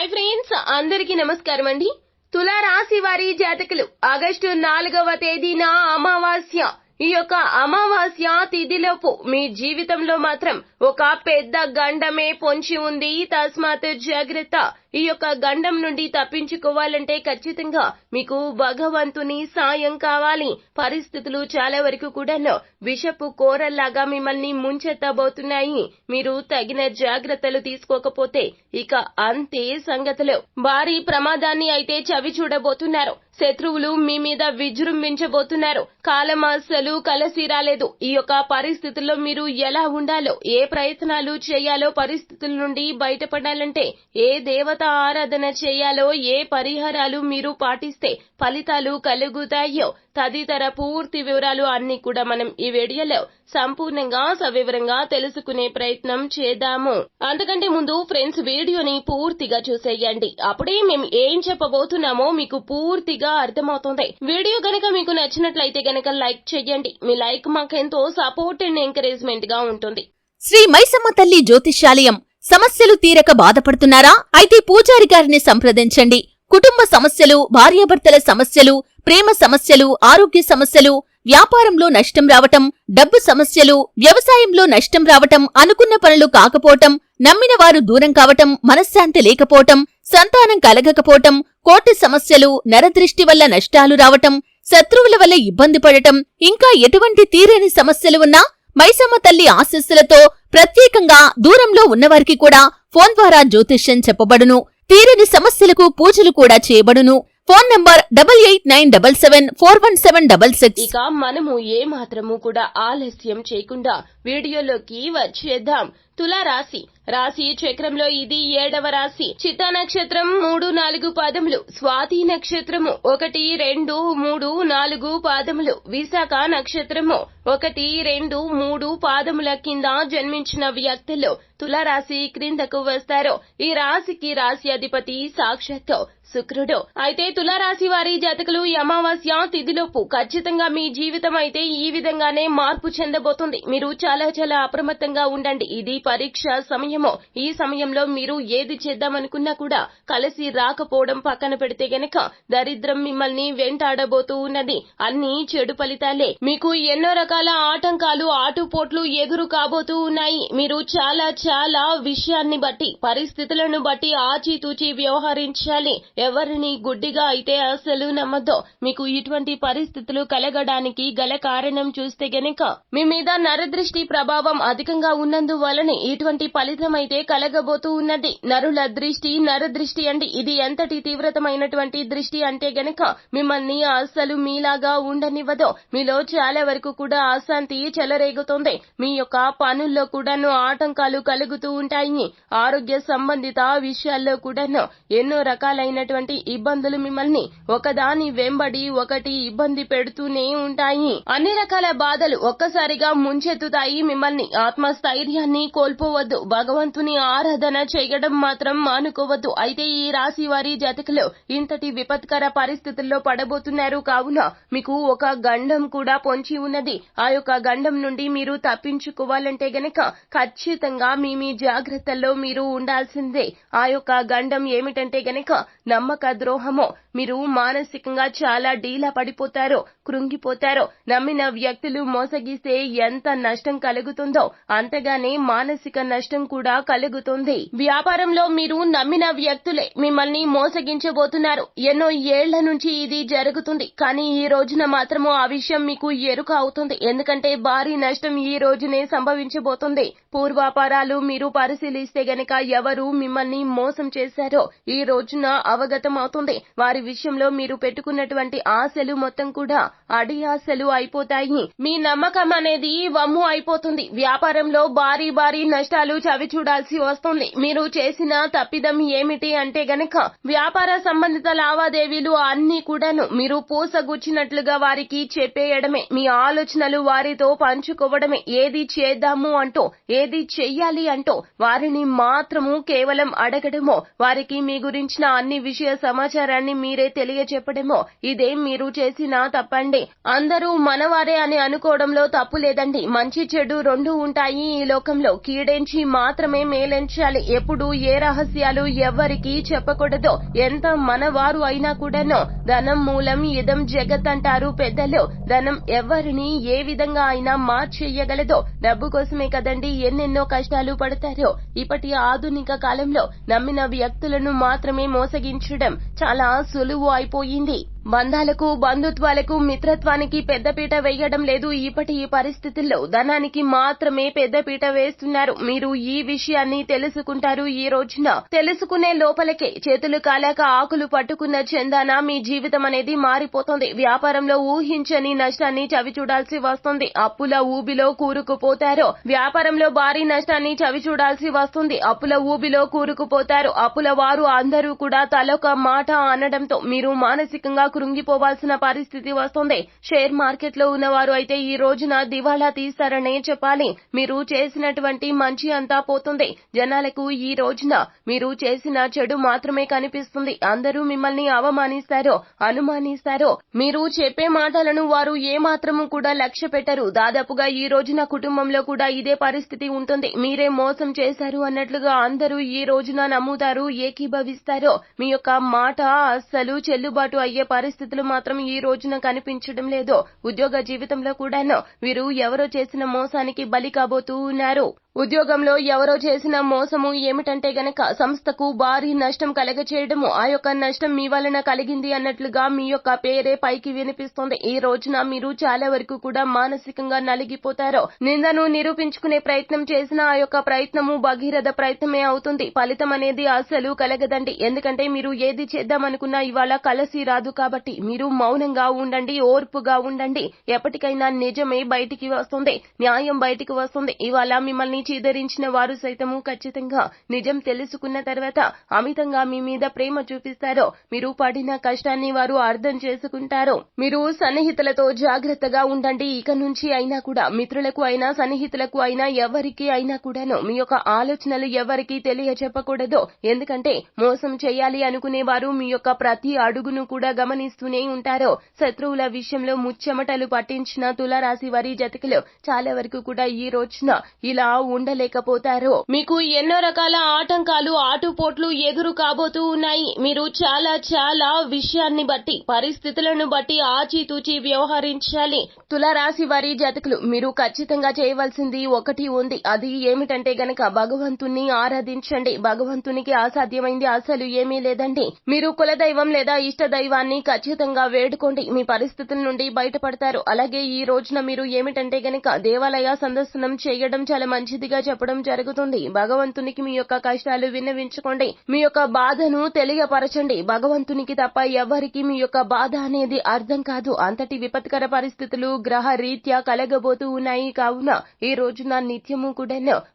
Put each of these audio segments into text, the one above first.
Hi friends అందరికీ నమస్కారం అండి. తులారాశి వారి జాతకులు ఆగస్టు నాలుగవ తేదీన అమావాస్య. ఈ యొక్క అమావాస్య తిథిలోపు మీ జీవితంలో మాత్రం ఒక పెద్ద గండమే పొంచి ఉంది. తస్మాత్ జాగ్రత్త. ఈ యొక్క గండం నుండి తప్పించుకోవాలంటే ఖచ్చితంగా మీకు భగవంతుని సాయం కావాలి. పరిస్థితులు చాలా వరకు కూడా విషపు కోరల్లాగా మిమ్మల్ని ముంచెత్తబోతున్నాయి. మీరు తగిన జాగ్రత్తలు తీసుకోకపోతే ఇక అంతే సంగతులు. భారీ ప్రమాదాన్ని అయితే చవి చూడబోతున్నారు. శత్రువులు మీ మీద విజృంభించబోతున్నారు. కాలం అస్సలు కలసి రాలేదు. ఈ యొక్క పరిస్థితుల్లో మీరు ఎలా ఉండాలో ఏ ప్రయత్నాలు చేయాలో పరిస్థితుల నుండి బయటపడాలంటే ఏ దేవత ఆరాధన చేయాలో ఏ పరిహారాలు మీరు పాటిస్తే ఫలితాలు కలుగుతాయో తదితర పూర్తి వివరాలు అన్ని కూడా మనం ఈ వీడియోలో సంపూర్ణంగా సవివరంగా తెలుసుకునే ప్రయత్నం చేద్దాము. అంతకంటే ముందు ఫ్రెండ్స్ వీడియోని పూర్తిగా చూసేయండి. అప్పుడే మేము ఏం చెప్పబోతున్నామో మీకు పూర్తిగా అర్థమవుతుంది. వీడియో గనక మీకు నచ్చినట్లయితే గనక లైక్ చేయండి. మీ లైక్ మాకెంతో సపోర్ట్ అండ్ ఎంకరేజ్మెంట్గా ఉంటుంది. శ్రీ మైసమ్మ తల్లి జ్యోతిష్యాలయం సమస్యలు తీరక బాధపడుతున్నారా? అయితే పూజారి గారిని సంప్రదించండి. కుటుంబ సమస్యలు భార్యాభర్తల సమస్యలు ప్రేమ సమస్యలు ఆరోగ్య సమస్యలు వ్యాపారంలో నష్టం రావటం డబ్బు సమస్యలు వ్యవసాయంలో నష్టం రావటం అనుకున్న పనులు కాకపోవటం నమ్మిన వారు దూరం కావటం మనశ్శాంతి లేకపోవటం సంతానం కలగకపోవటం కోర్టు సమస్యలు నరదృష్టి వల్ల నష్టాలు రావటం శత్రువుల వల్ల ఇబ్బంది పడటం ఇంకా ఎటువంటి తీరని సమస్యలు ఉన్నా మైసమ్మ తల్లి ఆశస్సులతో ప్రత్యేకంగా దూరంలో ఉన్నవారికి కూడా ఫోన్ ద్వారా జ్యోతిష్యం చెప్పబడును. తీరని సమస్యలకు పూజలు కూడా చేయబడును. Phone number double eight nine double seven four one seven double six ఇక మనము ఏ మాత్రము కూడా ఆలస్యం చేయకుండా వీడియోలోకి వచ్చేద్దాం. తులారాశి రాశి. రాశి చక్రంలో ఇది ఏడవ రాశి. చిత్త నక్షత్రం మూడు నాలుగు పాదములు. స్వాతి నక్షత్రము ఒకటి రెండు మూడు నాలుగు పాదములు. విశాఖ నక్షత్రము ఒకటి రెండు మూడు పాదముల కింద జన్మించిన వ్యక్తులు తులారాశి క్రిందకు వస్తారు. ఈ రాశికి రాశి అధిపతి సాక్షాత్ శుక్రుడు. అయితే తులారాశి వారి జాతకులు ఈ అమావాస్య తిథిలోపు. ఖచ్చితంగా మీ జీవితం అయితే ఈ విధంగానే మార్పు చెందబోతుంది. మీరు చాలా చాలా అప్రమత్తంగా ఉండండి. ఇది పరీక్ష సమయము ఈ సమయంలో మీరు ఏది చేద్దామనుకున్నా కూడా కలిసి రాకపోవడం పక్కన పెడితే గనక దరిద్రం మిమ్మల్ని వెంటాడబోతూ ఉన్నది. అన్ని చెడు ఫలితాలే. మీకు ఎన్నో రకాల ఆటంకాలు ఆటుపోట్లు ఎదురు కాబోతూ ఉన్నాయి. మీరు చాలా చాలా విషయాన్ని బట్టి పరిస్థితులను బట్టి ఆచితూచి వ్యవహరించాలి. ఎవరిని గుడ్డిగా అయితే అసలు నమ్మద్దు మీకు ఇటువంటి పరిస్థితులు కలగడానికి గల కారణం చూస్తే గనక మీ మీద నరదృష్టి ప్రభావం అధికంగా ఉన్నందువలన ఇటువంటి ఫలితం అయితే కలగబోతూ ఉన్నది. నరుల దృష్టి నరదృష్టి అండి. ఇది ఎంతటి తీవ్రతమైనటువంటి దృష్టి అంటే గనక మిమ్మల్ని అస్సలు మీలాగా ఉండనివ్వదు. మీలో చాలా వరకు కూడా అశాంతి చెలరేగుతోంది. మీ యొక్క పనుల్లో కూడాను ఆటంకాలు కలుగుతూ ఉంటాయి. ఆరోగ్య సంబంధిత విషయాల్లో కూడాను ఎన్నో రకాలైనటువంటి ఇబ్బందులు మిమ్మల్ని ఒకదాని వెంబడి ఒకటి ఇబ్బంది పెడుతూనే ఉంటాయి. అన్ని రకాల బాధలు ఒక్కసారిగా ముంచెత్తుతాయి. మిమ్మల్ని ఆత్మస్థైర్యాన్ని కోల్పోవద్దు. భగవంతుని ఆరాధన చేయడం మాత్రం మానుకోవద్దు. అయితే ఈ రాశి వారి జాతకులు ఇంతటి విపత్కర పరిస్థితుల్లో పడబోతున్నారు. కావున మీకు ఒక గండం కూడా పొంచి ఉన్నది. ఆ యొక్క గండం నుండి మీరు తప్పించుకోవాలంటే గనక ఖచ్చితంగా మీ మీ జాగ్రత్తల్లో మీరు ఉండాల్సిందే. ఆ యొక్క గండం ఏమిటంటే గనక నమ్మక ద్రోహము మీరు మానసికంగా చాలా డీలా పడిపోతారో కృంగిపోతారో నమ్మిన వ్యక్తులు మోసగిస్తే ఎంత నష్టం కలుగుతుందో అంతగానే మాన మానసిక నష్టం కూడా కలుగుతుంది. వ్యాపారంలో మీరు నమ్మిన వ్యక్తులే మిమ్మల్ని మోసగించబోతున్నారు. ఎన్నో ఏళ్ళ నుంచి ఇది జరుగుతుంది. కానీ ఈ రోజున మాత్రము ఆ విషయం మీకు ఎరుక అవుతుంది. ఎందుకంటే భారీ నష్టం ఈ రోజునే సంభవించబోతుంది. పూర్వాపారాలు మీరు పరిశీలిస్తే గనక ఎవరు మిమ్మల్ని మోసం చేశారో ఈ రోజున అవగతం అవుతుంది వారి విషయంలో మీరు పెట్టుకున్నటువంటి ఆశలు మొత్తం కూడా అడి ఆశలు అయిపోతాయి. మీ నమ్మకం అనేది వమ్ము అయిపోతుంది. వ్యాపారంలో భారీ భారీ నష్టాలు చవి చూడాల్సి వస్తుంది. మీరు చేసిన తప్పిదం ఏమిటి అంటే గనక వ్యాపార సంబంధిత లావాదేవీలు అన్ని కూడాను మీరు పూసగుచ్చినట్లుగా వారికి చెప్పేయడమే. మీ ఆలోచనలు వారితో పంచుకోవడమే. ఏది చేద్దాము అంటూ ఏది చెయ్యాలి అంటూ వారిని మాత్రము కేవలం అడగడమో వారికి మీ గురించిన అన్ని విషయ సమాచారాన్ని మీరే తెలియచెప్పడమో ఇదే మీరు చేసిన తప్పండి. అందరూ మనవారే అని అనుకోవడంలో తప్పు లేదండి. మంచి చెడు రెండు ఉంటాయి ఈ లోకంలో. కీడెంచి మాత్రమే మేలెంచాలి. ఎప్పుడు ఏ రహస్యాలు ఎవ్వరికీ చెప్పకూడదు. ఎంత మనవారు అయినా కూడాను ధనం మూలం ఇదం జగత్ అంటారు పెద్దలు. ధనం ఎవరిని ఏ విధంగా అయినా మార్చేయగలదు. డబ్బు కోసమే కదండి ఎన్నెన్నో కష్టాలు పడతారో. ఇప్పటి ఆధునిక కాలంలో నమ్మిన వ్యక్తులను మాత్రమే మోసగించడం చాలా సులువు అయిపోయింది. బంధాలకు బంధుత్వాలకు మిత్రత్వానికి పెద్దపీట వేయడం లేదు. ఇప్పటి ఈ పరిస్థితుల్లో ధనానికి మాత్రమే పెద్దపీట వేస్తున్నారు. మీరు ఈ విషయాన్ని తెలుసుకుంటారు. ఈ రోజున తెలుసుకునే లోపలకే చేతులు కాలాక ఆకులు పట్టుకున్న చందాన మీ జీవితం అనేది మారిపోతుంది. వ్యాపారంలో ఊహించని నష్టాన్ని చవి చూడాల్సి వస్తుంది. అప్పుల ఊబిలో కూరుకుపోతారు. వ్యాపారంలో భారీ నష్టాన్ని చవి చూడాల్సి వస్తుంది. అప్పుల ఊబిలో కూరుకుపోతారు. అప్పుల వారు అందరూ కూడా తలొక మాట అనడంతో మీరు మానసికంగా కృంగిపోవాల్సిన పరిస్థితి వస్తుంది. షేర్ మార్కెట్లో ఉన్నవారు అయితే ఈ రోజున దివాళా తీస్తారనే చెప్పాలి. మీరు చేసినటువంటి మంచి అంతా పోతుంది. జనాలకు ఈ రోజున మీరు చేసిన చెడు మాత్రమే కనిపిస్తుంది. అందరూ మిమ్మల్ని అవమానిస్తారో అనుమానిస్తారో మీరు చెప్పే మాటలను వారు ఏ మాత్రము కూడా లక్ష్య పెట్టరు. దాదాపుగా ఈ రోజున కుటుంబంలో కూడా ఇదే పరిస్థితి ఉంటుంది. మీరే మోసం చేశారు అన్నట్లుగా అందరూ ఈ రోజున నమ్ముతారు ఏకీభవిస్తారో. మీ యొక్క మాట అస్సలు చెల్లుబాటు అయ్యే పరిస్థితులు మాత్రం ఈ రోజున కనిపించడం లేదు. ఉద్యోగ జీవితంలో కూడాను వీరు ఎవరో చేసిన మోసానికి బలి కాబోతూ ఉన్నారు. ఉద్యోగంలో ఎవరో చేసిన మోసము ఏమిటంటే గనక సంస్థకు భారీ నష్టం కలగచేయడము ఆ యొక్క నష్టం మీ వలన కలిగింది అన్నట్లుగా మీ యొక్క పేరే పైకి వినిపిస్తుంది. ఈ రోజున మీరు చాలా వరకు కూడా మానసికంగా నలిగిపోతారు. నిందను నిరూపించుకునే ప్రయత్నం చేసిన ఆ యొక్క ప్రయత్నము భగీరథ ప్రయత్నమే అవుతుంది. ఫలితం అనేది అసలు కలగదండి. ఎందుకంటే మీరు ఏది చేద్దామనుకున్నా ఇవాళ కలసి రాదు కాబట్టి మీరు మౌనంగా ఉండండి ఓర్పుగా ఉండండి. ఎప్పటికైనా నిజమే బయటికి వస్తుంది న్యాయం బయటికి వస్తుంది. ఇవాళ మిమ్మల్ని చీదరించిన వారు సైతము ఖచ్చితంగా నిజం తెలుసుకున్న తర్వాత అమితంగా మీ మీద ప్రేమ చూపిస్తారో మీరు పడిన కష్టాన్ని వారు అర్థం చేసుకుంటారు మీరు సన్నిహితులతో జాగ్రత్తగా ఉండండి. ఇక నుంచి అయినా కూడా మిత్రులకు అయినా సన్నిహితులకు అయినా ఎవరికి అయినా కూడాను మీ యొక్క ఆలోచనలు ఎవరికి తెలియచెప్పకూడదు. ఎందుకంటే మోసం చేయాలి అనుకునేవారు మీ యొక్క ప్రతి అడుగును కూడా గమనిస్తూనే ఉంటారు. శత్రువుల విషయంలో ముచ్చెమటలు పట్టించిన తులారాశి వారి జతకులు చాలా వరకు కూడా ఈ రోజున ఇలా ఉండలేకపోతారు. మీకు ఎన్నో రకాల ఆటంకాలు ఆటుపోట్లు ఎదురు కాబోతూ ఉన్నాయి. మీరు చాలా చాలా విషయాన్ని బట్టి పరిస్థితులను బట్టి ఆచితూచి వ్యవహరించాలి. తులారాశి వారి జాతకులు మీరు ఖచ్చితంగా చేయవలసింది ఒకటి ఉంది. అది ఏమిటంటే గనక భగవంతుణ్ణి ఆరాధించండి. భగవంతునికి అసాధ్యమైంది అసలు ఏమీ లేదండి. మీరు కులదైవం లేదా ఇష్ట దైవాన్ని ఖచ్చితంగా వేడుకోండి. మీ పరిస్థితుల నుండి బయటపడతారు. అలాగే ఈ రోజున మీరు ఏమిటంటే గనక దేవాలయ సందర్శనం చేయడం చాలా మంచిదిగా చెప్పడం జరుగుతుంది. భగవంతునికి మీ యొక్క కష్టాలు విన్నవించుకోండి. మీ యొక్క బాధను తెలియపరచండి. భగవంతునికి తప్ప ఎవరికి మీ యొక్క బాధ అనేది అర్థం కాదు. అంతటి విపత్కర పరిస్థితులు గ్రహ రీత్యా కలగబోతూ ఉన్నాయి. కావున ఈ రోజున నిత్యము కూడా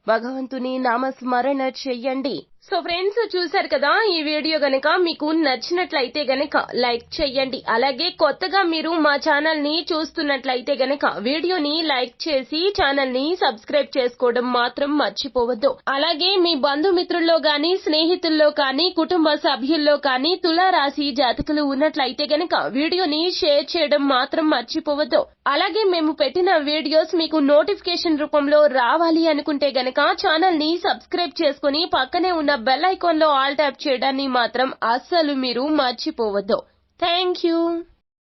భగవంతుని నామస్మరణ చెయ్యండి సో ఫ్రెండ్స్ చూశారు కదా ఈ వీడియో గనక మీకు నచ్చినట్లయితే గనక లైక్ చేయండి అలాగే కొత్తగా మీరు మా ఛానల్ని చూస్తున్నట్లయితే గనక వీడియోని లైక్ చేసి ఛానల్ని సబ్స్క్రైబ్ చేసుకోవడం మాత్రం మర్చిపోవద్దు. అలాగే మీ బంధుమిత్రుల్లో గాని స్నేహితుల్లో కానీ కుటుంబ సభ్యుల్లో కానీ తులారాశి జాతకులు ఉన్నట్లయితే గనక వీడియోని షేర్ చేయడం మాత్రం మర్చిపోవద్దు. అలాగే మేము పెట్టిన వీడియోస్ మీకు నోటిఫికేషన్ రూపంలో రావాలి అనుకుంటే గనక ఛానల్ని సబ్స్క్రైబ్ చేసుకుని పక్కనే ఉన్న బెల్ ఐకాన్లో ఆల్ ట్యాప్ చేయడాన్ని మాత్రం అస్సలు మీరు మర్చిపోవద్దు. Thank you